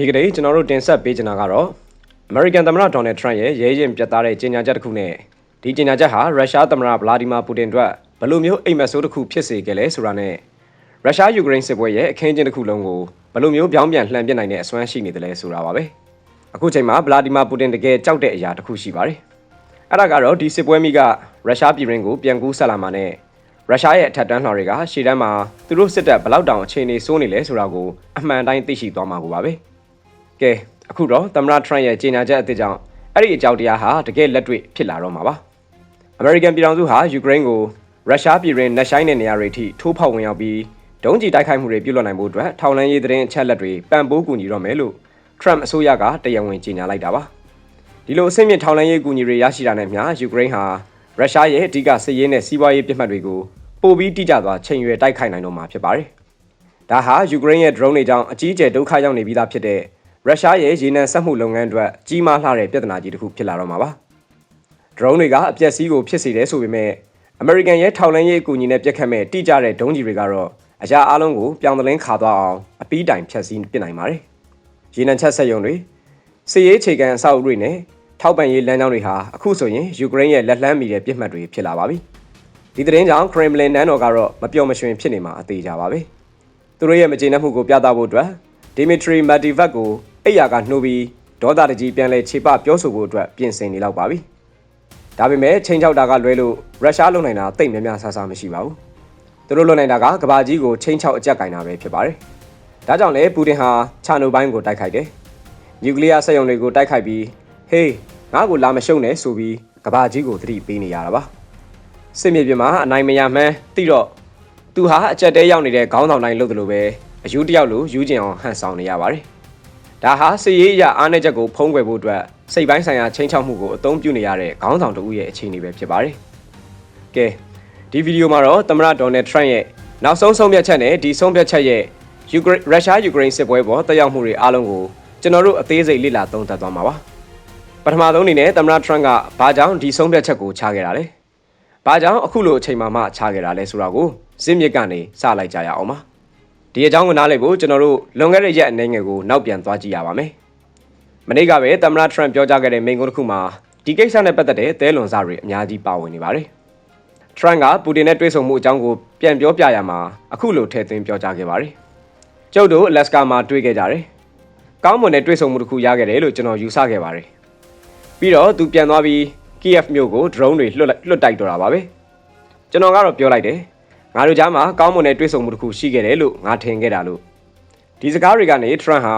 ဒီကနေ့ကျွန်တော်တို့တင်ဆက်ပေးချင်တာကတော့ American သမ္မတ Donald Trump ရဲ့ရဲရင်ပြတ်သားတဲ့ကြေညာချက်တစ်ခုနဲ့ဒီကြေညာချက်ဟာရုရှားသမ္မတဗလာဒီမာပူတင်အတွက်ဘယ်လိုမျိုးအိမ်မက်ဆိုးတစ်ခုဖြစ်စေခဲ့လဲဆိုတာနဲ့ရုရှားယူကရိန်းစစ်ပွဲရဲ့အခင်းကျင်းတစ်ခုလုံးကိုဘယ်လိုမျိုးပြောင်းပြန်လှန်ပစ်နိုင်တဲ့အစွမ်းရှိနေတယ်လဲဆိုတာပါပဲအခုချိန်မှာဗလာဒီမာပူတင်တကယ်ကြောက်တဲ့အရာတစ်ခုရှိပါတယ်အဲ့ဒါကတော့ဒီစစ်ပွဲမိကရုရှားပြည်ရင်းကိုပြန်ကူးဆက်လာမှာနဲ့ရုရှားရဲ့အထက်တန်းလှော်တွေကရှေ့တန်းမှာသူတို့စစ်တပ်ဘယ်လောက်တောင်အခြေအနေစိုးနေလဲဆိုတာကိုအမှန်တိုင်းသိရှိသွားမှာကိုပါပဲ ကဲအခုတော့သမ္မတထရန့်ရဲ့ကြေညာချက်အသစ်ကြောင့်အဲ့ဒီအကြောက်တရားဟာတကယ်လက်တွေ့ဖြစ်လာတော့မှာပါအမေရိကန်ပြည်ထောင်စုဟာယူကရိန်းကိုရုရှားပြည်တွင်းနှက်ဆိုင်တဲ့နေရာတွေထိထိုးဖောက်ဝင်ရောက်ပြီးဒုံးကျည်တိုက်ခိုက်မှုတွေပြုလုပ်နိုင်ဖို့အတွက်ထောက်လှမ်းရေးသတင်းအချက်အလက်တွေပံ့ပိုးကူညီတော့မယ်လို့ထရန့်အစိုးရကတရားဝင်ကြေညာလိုက်တာပါဒီလိုအဆင့်မြင့်ထောက်လှမ်းရေးကူညီတွေရရှိတာနဲ့မျှယူကရိန်းဟာရုရှားရဲ့အဓိကစစ်ရေးနဲ့စီးပွားရေးပြစ်မှတ်တွေကိုပိုပြီးတိကျစွာချိန်ရွယ်တိုက်ခိုက်နိုင်တော့မှာဖြစ်ပါတယ်ဒါဟာယူကရိန်းရဲ့ drone တွေကြောင့်အကြီးအကျယ်ဒုက္ခရောက်နေပြီးသားဖြစ်တဲ့ ရုရှားရဲ့ရေနံစက်မှုလုပ်ငန်းအတွက်ကြီးမားလှတဲ့ပြဿနာကြီးတစ်ခုဖြစ်လာတော့မှာပါ။ drone တွေကအပျက်စီးကိုဖြစ်စေတယ်ဆိုပေမဲ့ American ရဲ့ထောက်လှမ်းရေးအကူအညီနဲ့ပြက်ခတ်မဲ့တိကျတဲ့ဒုံးကြီးတွေကတော့အရာအလုံးကိုပြောင်းသလင်းခါသွားအောင်အပီးတိုင်ဖျက်ဆီးပစ်နိုင်ပါတယ်။ရေနံချက်ဆက်ယုံတွေစစ်ရေးအခြေခံအဆောက်အဦတွေနဲ့ထောက်ပံ့ရေးလမ်းကြောင်းတွေဟာအခုဆိုရင်ယူကရိန်းရဲ့လက်လန်းမီတဲ့ပြစ်မှတ်တွေဖြစ်လာပါပြီ။ဒီသတင်းကြောင့် Kremlin နန်းတော်ကတော့မပျော်မရွှင်ဖြစ်နေမှာအသေးကြပါပဲ။သူတို့ရဲ့မကျေနပ်မှုကိုပြသဖို့အတွက် Dmitry Medvedev ကို အိယာကနှိုးပြီးဒေါသတကြီးပြန်လဲခြေပပြောဆိုဖို့အတွက်ပြင်ဆင်နေတော့ပါပြီ။ဒါပေမဲ့ချိန်ချောက်တာကလွဲလို့ရုရှားလုံနိုင်တာတိတ်များများဆဆမရှိပါဘူး။သူတို့လုံနိုင်တာကကဘာကြီးကိုချိန်ချောက်အကြက်ကင်တာပဲဖြစ်ပါတယ်။ဒါကြောင့်လဲပူတင်ဟာချာနိုဘိုင်းကိုတိုက်ခိုက်တယ်။နျူကလ িয়ার စက်ရုံတွေကိုတိုက်ခိုက်ပြီးဟေးငါ့ကိုလာမရှုံနဲ့ဆိုပြီးကဘာကြီးကိုသတိပေးနေရတာပါ။စစ်မြေပြင်မှာအနိုင်မရမှန်းသိတော့သူဟာအကြက်တဲရောက်နေတဲ့ခေါင်းဆောင်တိုင်းလုပ်တယ်လို့ပဲအယူတယောက်လိုယူကျင်အောင်ဟန်ဆောင်နေရပါတယ်။ ဒါဟာစစ်ရေးအရာအားနည်းချက်ကိုဖုံးကွယ်ဖို့အတွက်စိတ်ပိုင်းဆိုင်ရာချင်းချောက်မှုကိုအသုံးပြုနေရတဲ့ခေါင်းဆောင်တဦးရဲ့အခြေအနေပဲဖြစ်ပါတယ်။ကဲဒီဗီဒီယိုမှာတော့သမ္မတဒေါ်နယ်ထရန့်ရဲ့နောက်ဆုံးဆုံးဖြတ်ချက်နဲ့ဒီဆုံးဖြတ်ချက်ရဲ့ယူကရိန်းရုရှားယူကရိန်းစစ်ပွဲပေါ်တက်ရောက်မှုတွေအားလုံးကိုကျွန်တော်တို့အသေးစိတ်လေ့လာသုံးသပ်သွားမှာပါ။ပထမဆုံးအနေနဲ့သမ္မတထရန့်ကဘာကြောင့်ဒီဆုံးဖြတ်ချက်ကိုချခဲ့တာလဲ။ဘာကြောင့်အခုလိုအချိန်မှမှချခဲ့တာလဲဆိုတာကိုဇင်းမြစ်ကနေစလိုက်ကြရအောင်ပါ။ ဒီအကြောင်းကိုနားလည်ဖို့ကျွန်တော်တို့လွန်ခဲ့တဲ့ရက်အနေငယ်ကိုနောက်ပြန်သွားကြည့်ရပါမယ်။မနေ့ကပဲသမ္မတထရန့်ပြောကြားခဲ့တဲ့မိန့်ခွန်းတစ်ခုမှာဒီကိစ္စနဲ့ပတ်သက်တဲ့သဲလွန်စတွေအများကြီးပါဝင်နေပါတယ်။ Trump ကပူတင်နဲ့တွေ့ဆုံမှုအကြောင်းကိုပြန်ပြောပြရမှာအခုလိုထည့်သွင်းပြောကြားခဲ့ပါတယ်။ကျုပ်တို့ Alaska မှာတွေ့ခဲ့ကြတယ်။ကောင်းမွန်တဲ့တွေ့ဆုံမှုတစ်ခုရခဲ့တယ်လို့ကျွန်တော်ယူဆခဲ့ပါတယ်။ပြီးတော့သူပြန်သွားပြီး Kiev မြို့ကို drone တွေလွှတ်လွှတ်တိုက်တော့တာပါပဲ။ကျွန်တော်ကတော့ပြောလိုက်တယ်။ ငါတို့ကြားမှာကောင်းမွန်တဲ့တွေ့ဆုံမှုတစ်ခုရှိခဲ့တယ်လို့ငါထင်ခဲ့တာလို့ဒီစကားတွေကနေ Trump ဟာ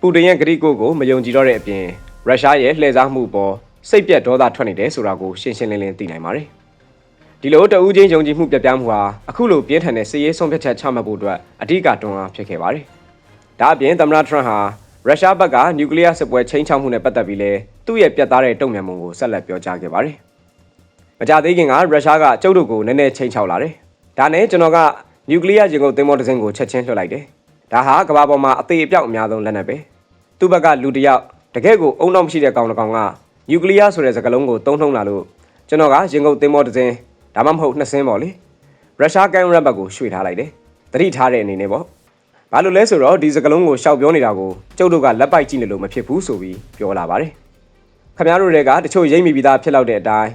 ပူတင်ရဲ့ဂရိကိုကိုမယုံကြည်တော့တဲ့အပြင်ရုရှားရဲ့လှည့်စားမှုပေါ်စိတ်ပြက်ဒေါသထွက်နေတယ်ဆိုတာကိုရှင်းရှင်းလင်းလင်းသိနိုင်ပါတယ်။ဒီလိုတဦးချင်းယုံကြည်မှုပြပြမှုဟာအခုလိုပြင်းထန်တဲ့စစ်ရေးဆုံးဖြတ်ချက်ချမှတ်ဖို့အတွက်အဓိကတွန်းအားဖြစ်ခဲ့ပါတယ်။ဒါအပြင်သမ္မတထရန့်ဟာရုရှားဘက်ကနျူကလ িয়ার စစ်ပွဲချိန်ချောက်မှုနဲ့ပတ်သက်ပြီးလဲသူ့ရဲ့ပြတ်သားတဲ့တုံ့ပြန်မှုကိုဆက်လက်ပြောကြားခဲ့ပါတယ်။မကြသေးခင်ကရုရှားကကျုပ်တို့ကိုနည်းနည်းချိန်ချောက်လာတယ်။ ဒါနဲ့ကျွန်တော်ကနျူကလ িয়ার ရင်ကုန်သင်္ဘောတစ်စင်းကိုချက်ချင်းလွှတ်လိုက်တယ်။ဒါဟာကမ္ဘာပေါ်မှာအသေးအပြောက်အများဆုံးလက်နက်ပဲ။သူ့ဘက်ကလူတစ်ယောက်တကယ့်ကိုအုံတော့မရှိတဲ့ကောင်တစ်ကောင်ကနျူကလ িয়ার ဆိုတဲ့စကားလုံးကိုသုံးနှုံလာလို့ကျွန်တော်ကရင်ကုန်သင်္ဘောတစ်စင်းဒါမှမဟုတ်နှစ်စင်းပေါ့လေရုရှားကန်ရက်ဘတ်ကိုရွှေ့ထားလိုက်တယ်တတိထားတဲ့အနေနဲ့ပေါ့ဘာလို့လဲဆိုတော့ဒီစကလုံးကိုရှောက်ပြောနေတာကိုကျုပ်တို့ကလက်ပိုက်ကြည့်နေလို့မဖြစ်ဘူးဆိုပြီးပြောလာပါတယ်ခင်ဗျားတို့တွေကတချို့ရိမ့်မိပြီးသားဖြစ်လောက်တဲ့အတိုင်း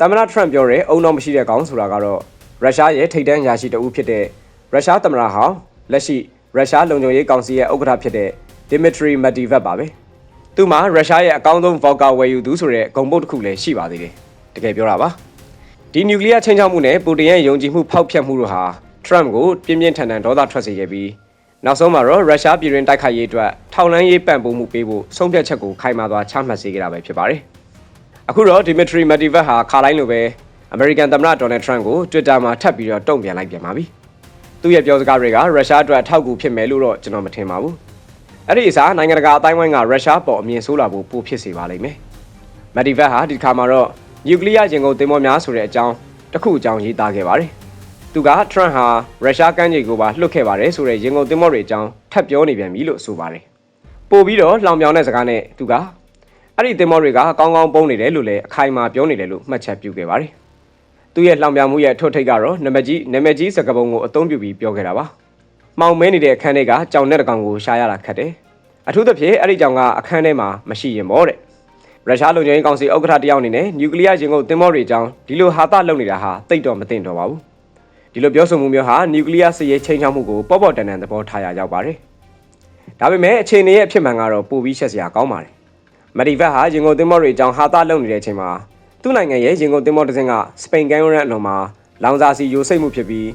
တမနာထရန့်ပြောတဲ့အုံတော့မရှိတဲ့ကောင်ဆိုတာကတော့ ရုရှားရဲ့ထိပ်တန်းရာရှိတဦးဖြစ်တဲ့ရုရှားသမ္မတဟောင်းလက်ရှိရုရှားလုံခြုံရေးကောင်စီရဲ့ဥက္ကဋ္ဌဖြစ်တဲ့ Dmitry Medvedev ပါပဲသူမှာရုရှားရဲ့အကောင်းဆုံး vodka ဝယ်ယူသူဆိုတဲ့ဂုံပုတ်တစ်ခုလည်းရှိပါသေးတယ်တကယ်ပြောတာပါဒီနျူကလ িয়ার ချင်းချောက်မှုနဲ့ပူတင်ရဲ့ယုံကြည်မှုဖောက်ဖျက်မှုတို့ဟာ Trump ကိုပြင်းပြင်းထန်ထန်ဒေါသထွက်စေခဲ့ပြီးနောက်ဆုံးမှာတော့ရုရှားပြည်တွင်းတိုက်ခိုက်ရေးအတွက်ထောက်လန်းရေးပံ့ပိုးမှုပေးဖို့ဆုံးဖြတ်ချက်ကိုခိုင်မာစွာချမှတ်စေခဲ့တာပဲဖြစ်ပါတယ်။အခုတော့ Dmitry Medvedev ဟာခါတိုင်းလိုပဲ American သမ္မတ Donald Trump ကို Twitter မှာထပ်ပြီးတော့တုံ့ပြန်လိုက်ပြန်ပါပြီ။သူ့ရဲ့ပြောစကားတွေကရုရှားအတွက်ထောက်ကူဖြစ်မယ်လို့တော့ကျွန်တော်မထင်ပါဘူး။အဲ့ဒီအစားနိုင်ငံတကာအတိုင်းဝိုင်းကရုရှားပေါ်အမြင်ဆိုးလာဖို့ပိုဖြစ်စေပါလိမ့်မယ်။ Medvedev ဟာဒီခါမှာတော့နျူကလ িয়ার ရင်ကုန်သင်္ဘောများဆိုတဲ့အကြောင်းတစ်ခုအကြောင်းရေးသားခဲ့ပါတယ်။သူက Trump ဟာရုရှားကမ်းခြေကိုပါလွှတ်ခဲ့ပါတယ်ဆိုတဲ့ရင်ကုန်သင်္ဘောတွေအကြောင်းထပ်ပြောနေပြန်ပြီလို့ဆိုပါတယ်။ပို့ပြီးတော့လောင်ပြောင်တဲ့စကားနဲ့သူကအဲ့ဒီသင်္ဘောတွေကကောင်းကောင်းပုံနေတယ်လို့လည်းအခိုင်အမာပြောနေတယ်လို့မှတ်ချက်ပြုခဲ့ပါတယ်။ သူရဲ့လောင်ပြောင်မှုရဲ့ထွတ်ထိပ်ကတော့နမကြီးနမကြီးစကားပုံကိုအသုံးပြုပြီးပြောခဲ့တာပါ။မှောင်မဲနေတဲ့အခန်းထဲကကြောင်နဲ့တကောင်ကိုရှာရတာခတ်တယ်။ အထူးသဖြင့်အဲ့ဒီကြောင့်ကအခန်းထဲမှာမရှိရင်ပေါ့တဲ့ရုရှားလုံခြုံရေးကောင်စီဥက္ကဋ္ဌတယောက်အနေနဲ့နျူကလ িয়ার ရင်ကုန်သင်္ဘောတွေအကြောင်းဒီလိုဟာသလုပ်နေတာဟာတိတ်တော့မသိမ့်တော့ပါဘူးဒီလိုပြောဆိုမှုမျိုးဟာနျူကလ িয়ার စစ်ရေးချိန်ချောက်မှုကိုပေါ့ပေါ့တန်တန်သဘောထားရရောက်ပါတယ်ဒါပေမဲ့အခြေအနေရဲ့အဖြစ်မှန်ကတော့ပိုပြီးရှက်စရာကောင်းပါတယ်မဒီဗက်ဟာရင်ကုန်သင်္ဘောတွေအကြောင်းဟာသလုပ်နေတဲ့အချိန်မှာ သူ့နိုင်ငံရဲ့ရင်ကုန်သင်္ဘောတစ်စင်းကစပိန်ကမ်းရိုးရန်အလွန်မှာလောင်စာစီယိုစိတ်မှုဖြစ်ပြီး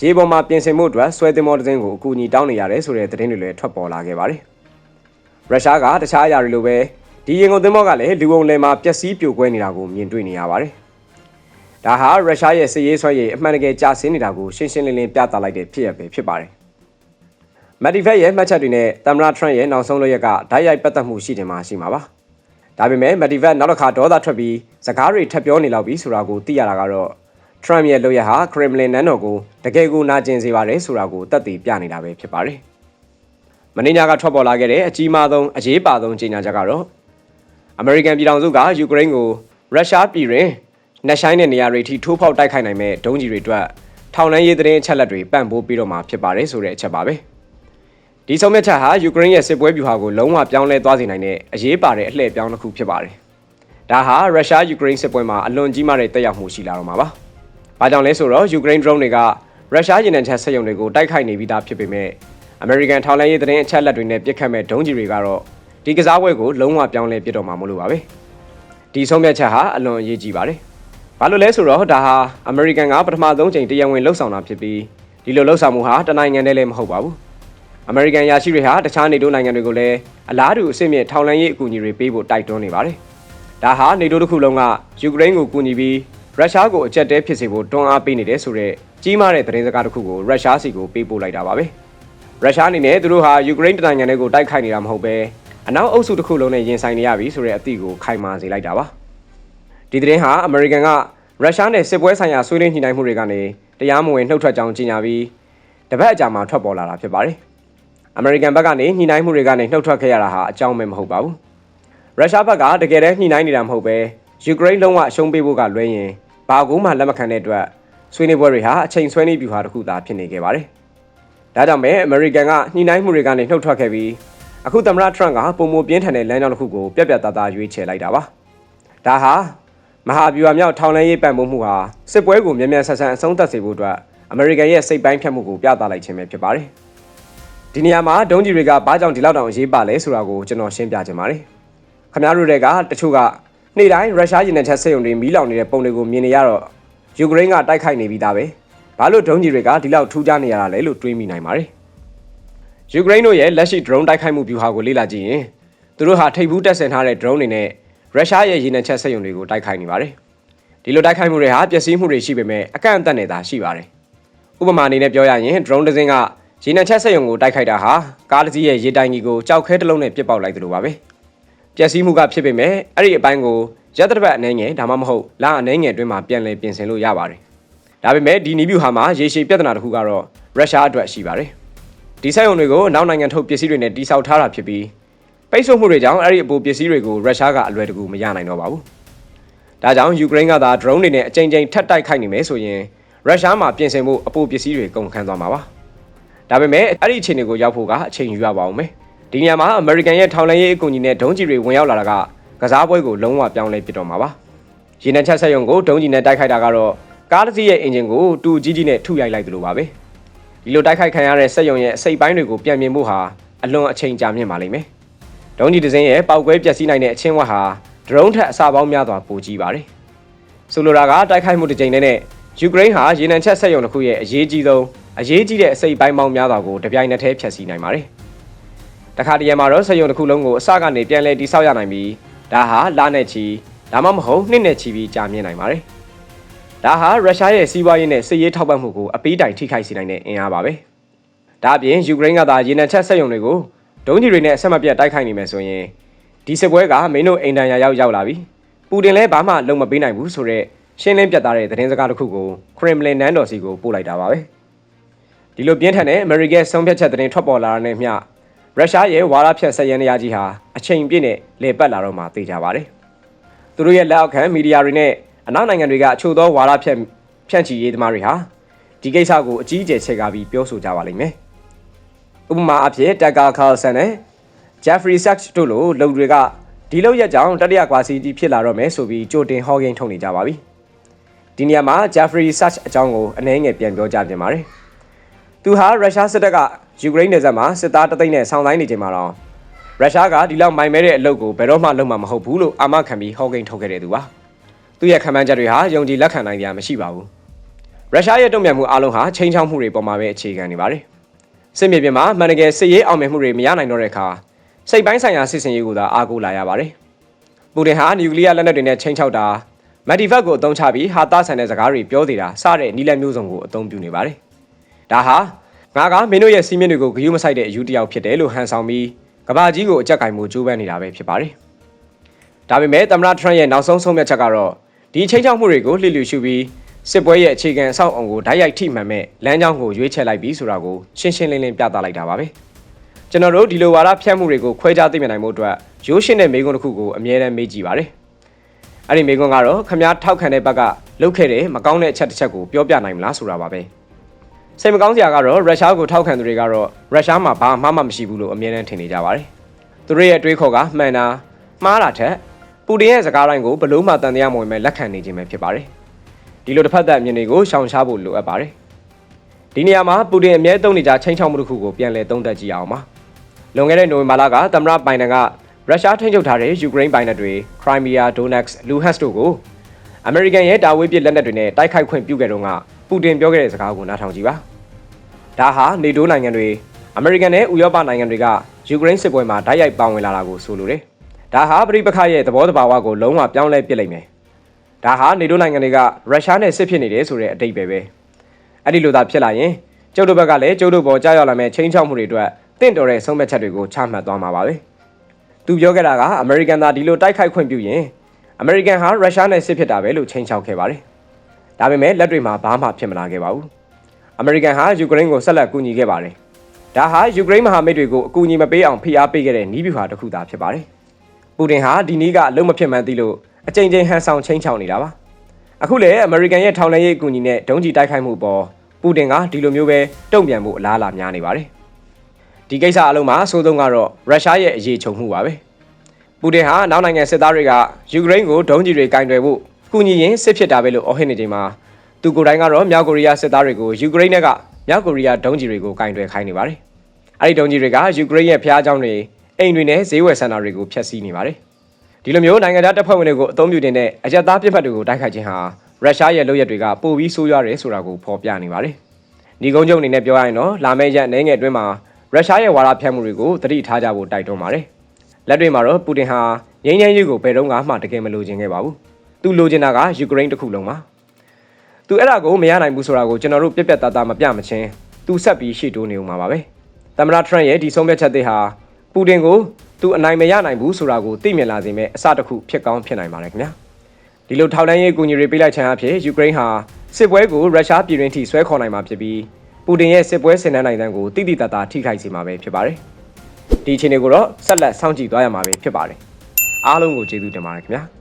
ရေပေါ်မှာပြင်ဆင်မှုအတွက်ဆွဲသင်္ဘောတစ်စင်းကိုအကူအညီတောင်းနေရတယ်ဆိုတဲ့သတင်းတွေလည်းထွက်ပေါ်လာခဲ့ပါတယ်ရုရှားကတခြားအရာတွေလိုပဲဒီရင်ကုန်သင်္ဘောကလည်းလူုံလယ်မှာပျက်စီးပြိုကွဲနေတာကိုမြင်တွေ့နေရပါတယ်ဒါဟာရုရှားရဲ့စစ်ရေးဆွဲရည်အမှန်တကယ်ကြာဆင်းနေတာကိုရှင်းရှင်းလင်းလင်းပြသလိုက်တဲ့ဖြစ်ရပ်ပဲဖြစ်ပါတယ်မက်ဒီဖက်ရဲ့မှတ်ချက်တွေနဲ့သမ္မတထရန့်ရဲ့နောက်ဆုံးလုပ်ရက်ကဓာတ်ရိုက်ပတ်သက်မှုရှိတယ်မှာရှိမှာပါ ဒါပေမဲ့မက်ဒီဖက်နောက်တစ်ခါဒေါသထွက်ပြီးစကားတွေထပ်ပြောနေလောက်ပြီးဆိုတာကိုသိရတာကတော့ Trump ရဲ့လုပ်ရဟာ Kremlin နန်းတော်ကိုတကယ်ကိုနာကျင်စေပါတယ်ဆိုတာကိုသက်သေပြနေတာပဲဖြစ်ပါတယ်။မင်းညာကထွက်ပေါ်လာခဲ့တဲ့အကြီးမားဆုံးအရေးပါဆုံးကြေညာချက်ကတော့အမေရိကန်ပြည်ထောင်စုကယူကရိန်းကိုရုရှားပြည်တွင်နှက်ဆိုင်တဲ့နေရာတွေထိထိုးဖောက်တိုက်ခိုက်နိုင်မဲ့ဒုံးကျည်တွေအတွက်ထောင်လန်းရေးသတင်းအချက်လက်တွေပံ့ပိုးပြီးတော့မှဖြစ်ပါတယ်ဆိုတဲ့အချက်ပါပဲ။ ဒီဆုံးဖြတ်ချက်ဟာယူကရိန်းရဲ့စစ်ပွဲဗျူဟာကိုလုံးဝပြောင်းလဲသွားစေနိုင်တဲ့အရေးပါတဲ့အလှည့်ပြောင်းတစ်ခုဖြစ်ပါတယ်။ဒါဟာရုရှားယူကရိန်းစစ်ပွဲမှာအလွန်ကြီးမားတဲ့တက်ရောက်မှုရှိလာတော့မှာပါ။။ဘာကြောင့်လဲဆိုတော့ယူကရိန်း drone တွေကရုရှားရင်နံချက်ဆက်ရုံတွေကိုတိုက်ခိုက်နေပြီးသားဖြစ်ပေမဲ့အမေရိကန်ထောက်လှမ်းရေးသတင်းအချက်လက်တွေနဲ့ပြစ်ခတ်မဲ့ဒုံးကျည်တွေကတော့ဒီကစားပွဲကိုလုံးဝပြောင်းလဲပြစ်တော့မှာမလို့ပါပဲ။ဒီဆုံးဖြတ်ချက်ဟာအလွန်အရေးကြီးပါတယ်။ဘာလို့လဲဆိုတော့ဒါဟာအမေရိကန်ကပထမဆုံးချိန်တရားဝင်လှုပ်ဆောင်တာဖြစ်ပြီးဒီလိုလှုပ်ဆောင်မှုဟာတနိုင်ငံတည်းလည်းမဟုတ်ပါဘူး။ အမေရိကန်ယာရှိတွေဟာတခြားနေတိုးနိုင်ငံတွေကိုလည်းအလားတူအဆင့်မြင့်ထောက်လှမ်းရေးအကူအညီတွေပေးဖို့တိုက်တွန်းနေပါတယ်။ဒါဟာနေတိုးတစ်ခုလုံးကယူကရိန်းကိုကူညီပြီးရုရှားကိုအကြက်တဲဖြစ်စေဖို့တွန်းအားပေးနေတယ်ဆိုတော့ကြီးမားတဲ့သတင်းစကားတစ်ခုကိုရုရှားစီကိုပေးပို့လိုက်တာပါပဲရုရှားအနေနဲ့သူတို့ဟာယူကရိန်းတနိုင်ငံတွေကိုတိုက်ခိုက်နေတာမဟုတ်ပဲအနောက်အုပ်စုတစ်ခုလုံးနဲ့ရင်ဆိုင်နေရပြီဆိုတဲ့အသည့်ကိုခိုင်မာစေလိုက်တာပါဒီသတင်းဟာအမေရိကန်ကရုရှားနဲ့စစ်ပွဲဆိုင်ရာဆွေးနွေးညှိနှိုင်းမှုတွေကနေတရားမဝင်နှုတ်ထွက်ကြောင်းကြေညာပြီးတပတ်အကြာမှာထွက်ပေါ်လာတာဖြစ်ပါတယ် အမေရိကန်ဘက်ကနေညှိနှိုင်းမှုတွေကနေနှုတ်ထွက်ခဲ့ရတာဟာအကြောင်းပဲမဟုတ်ပါဘူးရုရှားဘက်ကတကယ်တည်းညှိနှိုင်းနေတာမဟုတ်ပဲယူကရိန်းလုံးဝအရှုံးပေးဖို့ကလွဲရင်ဘာကူမှလက်မခံတဲ့အတွက်ဆွေးနွေးပွဲတွေဟာအချိန်ဆွဲနည်းပြူဟာတစ်ခုသာဖြစ်နေခဲ့ပါတယ်။ဒါကြောင့်ပဲအမေရိကန်ကညှိနှိုင်းမှုတွေကနေနှုတ်ထွက်ခဲ့ပြီးအခုသမ္မတထရန့်ကပုံမပြင်းထန်တဲ့လမ်းကြောင်းတစ်ခုကိုပြက်ပြက်သားသားရွေးချယ်လိုက်တာပါ။ဒါဟာမဟာဗျူဟာမြောက်ထောင်လှမ်းရေးပံ့ပိုးမှုဟာစစ်ပွဲကိုမြန်မြန်ဆန်ဆန်အဆုံးသတ်စေဖို့အတွက်အမေရိကန်ရဲ့စိတ်ပိုင်းဖြတ်မှုကိုပြသလိုက်ခြင်းပဲဖြစ်ပါတယ်။ ဒီနေရာမှာဒုံးကျည်တွေကဘာကြောင့်ဒီလောက်တောင်အရေးပါလဲဆိုတာကိုကျွန်တော်ရှင်းပြချင်ပါတယ်။ခင်ဗျားတို့တွေကတချို့ကနေ့တိုင်းရုရှားရင်နံချက်စစ်ရုံတွေမီးလောင်နေတဲ့ပုံတွေကိုမြင်နေရတော့ယူကရိန်းကတိုက်ခိုက်နေပြီးသားပဲဘာလို့ဒရုန်းကြီးတွေကဒီလောက်ထူးခြားနေရတာလဲလို့တွေးမိနိုင်ပါတယ်ယူကရိန်းတို့ရဲ့လက်ရှိ drone တိုက်ခိုက်မှုဗျူဟာကိုလေ့လာကြည့်ရင်သူတို့ဟာထိပ်ဘူးတက်ဆင်ထားတဲ့ drone တွေနဲ့ရုရှားရဲ့ရေနံချက်စစ်ရုံတွေကိုတိုက်ခိုက်နေပါတယ်ဒီလိုတိုက်ခိုက်မှုတွေဟာပျက်စီးမှုတွေရှိပေမဲ့အကန့်အသတ်နဲ့သာရှိပါတယ်ဥပမာအနေနဲ့ပြောရရင် drone တစ်စင်းက ရေနံချက်စစ်ရုံကိုတိုက်ခိုက်တာဟာကားတစ်စီးရဲ့ရေတိုင်ကြီးကိုကြောက်ခဲတစ်လုံးနဲ့ပစ်ပေါက်လိုက်သလိုပါပဲပျက်စီးမှုကဖြစ်ပေမဲ့အဲ့ဒီအပိုင်းကိုရက်တစ်ပတ်အနေငယ်ဒါမှမဟုတ်လအနေငယ်အတွင်းမှာပြန်လည်ပြင်ဆင်လို့ရပါတယ်။ဒါပေမဲ့ဒီနီးဗျူဟာမှာရေရှည်ပြဿနာတစ်ခုကတော့ရုရှားအတွက်ရှိပါတယ်။ဒီစက်ရုံတွေကိုနောက်နိုင်ငံထုတ်ပစ္စည်းတွေနဲ့တိစောက်ထားတာဖြစ်ပြီးပိတ်ဆို့မှုတွေကြောင့်အဲ့ဒီအပိုပစ္စည်းတွေကိုရုရှားကအလွယ်တကူမရနိုင်တော့ပါဘူး။ဒါကြောင့်ယူကရိန်းကသာ drone တွေနဲ့အကြိမ်ကြိမ်ထပ်တိုက်ခိုက်နေမယ်ဆိုရင်ရုရှားမှာပြင်ဆင်မှုအပိုပစ္စည်းတွေကုန်ခန်းသွားမှာပါ။ ဒါပေမဲ့အဲ့ဒီအခြေအနေကိုရောက်ဖို့ကအချိန်ယူရပါအောင်မယ်။ဒီနေရာမှာအမေရိကန်ရဲ့ထောင်လှမ်းရေးအကူအညီနဲ့ဒုံးကျည်တွေဝင်ရောက်လာတာကကစားပွဲကိုလုံးဝပြောင်းလဲပြစ်တော့မှာပါ။ရေနံချက်ဆက်ရုံကိုဒုံးကျည်နဲ့တိုက်ခိုက်တာကတော့ကားတစ်စီးရဲ့အင်ဂျင်ကိုတူကြီးကြီးနဲ့ထုရိုက်လိုက်သလိုပါပဲ။ဒီလိုတိုက်ခိုက်ခံရတဲ့စက်ရုံရဲ့အစိတ်ပိုင်းတွေကိုပြန်မြင်ဖို့ဟာအလွန်အချိန်ကြာမြင့်ပါလိမ့်မယ်။ဒုံးကျည်တစ်စင်းရဲ့ပောက်ကွဲပျက်စီးနိုင်တဲ့အချင်းဝတ်ဟာဒရုန်းထက်အစပေါင်းများစွာပိုကြီးပါတယ်။ဆိုလိုတာကတိုက်ခိုက်မှုတစ်ကြိမ်နဲ့ ယူကရိန်းဟာရေနံချက်ဆက်ရုံတစ်ခုရဲ့အရေးကြီးဆုံးအရေးကြီးတဲ့အစိတ်ပိုင်းပေါင်းများစွာကိုတပြိုင်နက်တည်းဖျက်ဆီးနိုင်ပါတယ်။တခါတရံမှာတော့စက်ရုံတစ်ခုလုံးကိုအစကနေပြန်လည်တိစောက်ရနိုင်ပြီးဒါဟာလနဲ့ချီဒါမှမဟုတ်နှစ်နဲ့ချီပြီးကြာမြင့်နိုင်ပါတယ်။ဒါဟာရုရှားရဲ့စီးပွားရေးနဲ့စစ်ရေးထောက်ပံ့မှုကိုအပိတိုင်ထိခိုက်စေနိုင်တဲ့အင်အားပါပဲ။ဒါအပြင်ယူကရိန်းကသာရေနံချက်ဆက်ရုံတွေကိုဒုံးကျည်တွေနဲ့အဆက်မပြတ်တိုက်ခိုက်နေမယ်ဆိုရင်ဒီစစ်ပွဲကမင်းတို့အိမ်တန်ရာရောက်ရောက်လာပြီ။ပူတင်လည်းဘာမှလုံမပေးနိုင်ဘူးဆိုတော့ ရှင်းလင်းပြတ်သားတဲ့သတင်းစကားတစ်ခုကိုခရမ်လင်နန်းတော်စီကိုပို့လိုက်တာပါပဲ။ဒီလိုပြင်းထန်တဲ့အမေရိကန်ဆုံးဖြတ်ချက်သတင်းထွက်ပေါ်လာတဲ့မျှရုရှားရဲ့ဝါရဖြတ်ဆက်ရန်ရာကြီးဟာအချိန်ပြည့်နဲ့လေပတ်လာတော့မှသိကြပါတယ်။သူတို့ရဲ့လက်အောက်ခံမီဒီယာတွေနဲ့အနောက်နိုင်ငံတွေကအချို့သောဝါရဖြတ်ဖြန့်ချီရေးသမားတွေဟာဒီကိစ္စကိုအကြီးအကျယ်ချဲ့ကားပြီးပြောဆိုကြပါလိမ့်မယ်။ဥပမာအဖြစ်တက်ကာကာလ်ဆန်နဲ့ Jeffrey Sachs တို့လိုလူတွေကဒီလောက်ရက်ကြောင်တတိယကွာစီကြီးဖြစ်လာတော့မယ်ဆိုပြီးကြိုတင်ဟောကိန်းထုတ်နေကြပါပြီ ဒီနေရာမှာ Jeffrey Sachs အကြောင်းကိုအနည်းငယ်ပြန်ပြောကြပြင်ပါတယ်သူဟာရုရှားစစ်တပ်ကယူကရိန်းနယ်စပ်မှာစစ်သားတသိန်းနဲ့ဆောင်းတိုင်းနေချိန်မှာတော့ရုရှားကဒီလောက်မိုင်မဲတဲ့အလုပ်ကိုဘယ်တော့မှလုပ်မှာမဟုတ်ဘူးလို့အာမခံပြီးဟောကိန်းထုတ်ခဲ့တဲ့သူပါသူရဲ့ခံမှန်းချက်တွေဟာယုံကြည်လက်ခံနိုင်ကြမရှိပါဘူးရုရှားရဲ့တုံ့ပြန်မှုအလုံးဟာချိန်ချောက်မှုတွေပေါ်မှာပဲအခြေခံနေပါတယ်စစ်မြေပြင်မှာမှန်တကယ်စစ်ရေးအောင်မြင်မှုတွေမရနိုင်တော့တဲ့အခါစိတ်ပိုင်းဆိုင်ရာစစ်စင်ရေးကိုသာအားကိုးလာရပါတယ်ပူတင်ဟာနျူကလ িয়ার လက်နက်တွေနဲ့ချိန်ချောက်တာ မက်တီဖက်ကိုအသုံးချပြီးဟာသားဆန်တဲ့စကားတွေပြောနေတာစတဲ့နီလန်မျိုးစုံကိုအသုံးပြုနေပါတယ်ဒါဟာငါကမင်းတို့ရဲ့စီးမြင့်တွေကိုဂရုမစိုက်တဲ့အယူတစ်ယောက်ဖြစ်တယ်လို့ဟန်ဆောင်ပြီးကဘာကြီးကိုအကြက်ကင်မှုကြိုးပမ်းနေတာပဲဖြစ်ပါတယ်ဒါပေမဲ့သမ္မတထရန့်ရဲ့နောက်ဆုံးဆုံးဖြတ်ချက်ကတော့ဒီချိန်ချောက်မှုတွေကိုလှစ်လျူရှုပြီးစစ်ပွဲရဲ့အခြေခံအဆောက်အုံကိုဓာတ်ရိုက်ထိမှန်မဲ့လမ်းကြောင်းကိုရွေးချယ်လိုက်ပြီးဆိုတာကိုရှင်းရှင်းလင်းလင်းပြသလိုက်တာပါပဲကျွန်တော်တို့ဒီလိုဝါဒဖြန့်မှုတွေကိုခွဲခြားသိမြင်နိုင်မှုအတွက်ရိုးရှင်းတဲ့မေးခွန်းတစ်ခုကိုအမြဲတမ်းမေးကြည့်ပါတယ် အဲ့ဒီမေးခွန်းကတော့ခမားထောက်ခံတဲ့ဘက်ကလုတ်ခဲ့တဲ့မကောင်းတဲ့အချက်တစ်ချက်ကိုပြောပြနိုင်မလားဆိုတာပါပဲစိတ်မကောင်းစရာကတော့ရုရှားကိုထောက်ခံသူတွေကတော့ရုရှားမှာဘာမှမမရှိဘူးလို့အမြဲတမ်းထင်နေကြပါတယ်သူတို့ရဲ့အတွေးခေါ်ကမှန်တာမှားတာထက်ပူတင်ရဲ့စကားတိုင်းကိုဘလို့မှတန်တရားမဝင်မဲ့လက်ခံနေခြင်းပဲဖြစ်ပါတယ်ဒီလိုတစ်ဖက်သက်အမြင်တွေကိုရှောင်ရှားဖို့လိုအပ်ပါတယ်ဒီနေရာမှာပူတင်အမြဲသုံးနေကြချင်းချောက်မှုတစ်ခုကိုပြန်လည်သုံးသပ်ကြည့်အောင်ပါလွန်ခဲ့တဲ့နိုဝင်ဘာလကသမ္မတဘိုင်ဒန်က ရုရှားထိန်းချုပ်ထားတဲ့ယူကရိန်းပိုင်နက်တွေခရိုင်းမီးယားဒိုနက်စ်လူဟတ်စ်တို့ကိုအမေရိကန်ရဲ့တာဝေးပစ်လက်နက်တွေနဲ့တိုက်ခိုက်ခွင့်ပြုခဲ့တော့ကပူတင်ပြောခဲ့တဲ့စကားကိုနားထောင်ကြည့်ပါဒါဟာနေတိုးနိုင်ငံတွေအမေရိကန်နဲ့ဥရောပနိုင်ငံတွေကယူကရိန်းစစ်ပွဲမှာတိုက်ရိုက်ပါဝင်လာတာကိုဆိုလိုတယ်ဒါဟာပြိပခရဲ့သဘောတဘာဝကိုလုံးဝပြောင်းလဲပစ်လိုက်မယ်ဒါဟာနေတိုးနိုင်ငံတွေကရုရှားနဲ့စစ်ဖြစ်နေတယ်ဆိုတဲ့အတိတ်ပဲပဲအဲ့ဒီလိုသာဖြစ်လာရင်ကျုပ်တို့ဘက်ကလည်းကျုပ်တို့ပေါ်ကြားရောက်လာမယ့်ချင်းချောက်မှုတွေအတွက်တင့်တော်တဲ့ဆုံးဖြတ်ချက်တွေကိုချမှတ်သွားမှာပါပဲ သူပြောခဲ့တာကအမေရိကန်သားဒီလိုတိုက်ခိုက်ခွင့်ပြုရင်အမေရိကန်ဟာရုရှားနဲ့စစ်ဖြစ်တာပဲလို့ချိန်ချောက်ခဲ့ပါတယ်ဒါပေမဲ့လက်တွေမှာဘာမှဖြစ်မလာခဲ့ပါဘူးအမေရိကန်ဟာယူကရိန်းကိုဆက်လက်ကူညီခဲ့ပါတယ်ဒါဟာယူကရိန်းမဟာမိတ်တွေကိုအကူအညီမပေးအောင်ဖိအားပေးခဲ့တဲ့နည်းဗျူဟာတစ်ခုသာဖြစ်ပါတယ်ပူတင်ဟာဒီနည်းကအလုံးမဖြစ်မှန်းသိလို့အကြိမ်ကြိမ်ဟန်ဆောင်ချင်းချောက်နေတာပါအခုလည်းအမေရိကန်ရဲ့ထောင်လှမ်းရေးအကူအညီနဲ့ဒုံးကျည်တိုက်ခိုက်မှုပေါ်ပူတင်ကဒီလိုမျိုးပဲတုံ့ပြန်မှုအလားအလာများနေပါတယ် ဒီကိစ္စအလုံးမှာအဆိုးဆုံးကတော့ရုရှားရဲ့အရေးချုပ်မှုပါပဲပူတင်ဟာနောက်နိုင်ငံစစ်သားတွေကယူကရိန်းကိုဒုံးကျည်တွေကင်တွယ်ဖို့ကူညီရင်စစ်ဖြစ်တာပဲလို့အော်ဟစ်နေချိန်မှာသူကိုယ်တိုင်ကတော့မြောက်ကိုရီးယားစစ်သားတွေကိုယူကရိန်းကမြောက်ကိုရီးယားဒုံးကျည်တွေကိုကင်တွယ်ခိုင်းနေပါတယ်အဲ့ဒီဒုံးကျည်တွေကယူကရိန်းရဲ့ဖျားเจ้าတွေအိမ်တွေနဲ့ဈေးဝယ်စင်တာတွေကိုဖျက်ဆီးနေပါတယ်ဒီလိုမျိုးနိုင်ငံသားတပ်ဖွဲ့ဝင်တွေကိုအသုံးပြုတင်တဲ့အကြက်သားပြစ်မှတ်တွေကိုတိုက်ခိုက်ခြင်းဟာရုရှားရဲ့လုပ်ရက်တွေကပိုပြီးဆိုးရွားတယ်ဆိုတာကိုဖော်ပြနေပါတယ်။ဒီကုန်းချုပ်အနေနဲ့ပြောရရင်တော့လာမယ့်ရက်အနေငယ်အတွင်းမှာ ရုရှားရဲ့ဝါဒဖြန့်မှုတွေကိုသတိထားကြဖို့တိုက်တွန်းပါတယ်။လက်တွေ့မှာတော့ပူတင်ဟာငြိမ်းချမ်းရေးကိုဘယ်တော့မှတကယ်မလိုချင်ခဲ့ပါဘူး။သူလိုချင်တာကယူကရိန်းတစ်ခုလုံးပါ။သူအဲ့ဒါကိုမရနိုင်ဘူးဆိုတာကိုကျွန်တော်တို့ပြက်ပြက်သားသားမပြမချင်းသူဆက်ပြီးရှေ့တိုးနေဦးမှာပါပဲ။သမ္မတထရန့်ရဲ့ဒီဆုံးဖြတ်ချက်တွေဟာပူတင်ကိုသူအနိုင်မရနိုင်ဘူးဆိုတာကိုသိမြင်လာစေမဲ့အစတစ်ခုဖြစ်ကောင်းဖြစ်နိုင်ပါတယ်ခင်ဗျာ။ဒီလိုထောက်လှမ်းရေးအကူအညီတွေပေးလိုက်ခြင်းအဖြစ်ယူကရိန်းဟာစစ်ပွဲကိုရုရှားပြည်တွင်းထိဆွဲခေါ်နိုင်မှာဖြစ်ပြီး ပူတင်ရဲ့စစ်ပွဲဆင်နွှဲနိုင်တဲ့ကိုတိတိတတ်တာထိခိုက်စေမှာပဲဖြစ်ပါတယ်။ဒီအခြေအနေကိုတော့ဆက်လက်စောင့်ကြည့်သွားရမှာပဲဖြစ်ပါတယ်။အားလုံးကိုကျေးဇူးတင်ပါတယ်ခင်ဗျာ။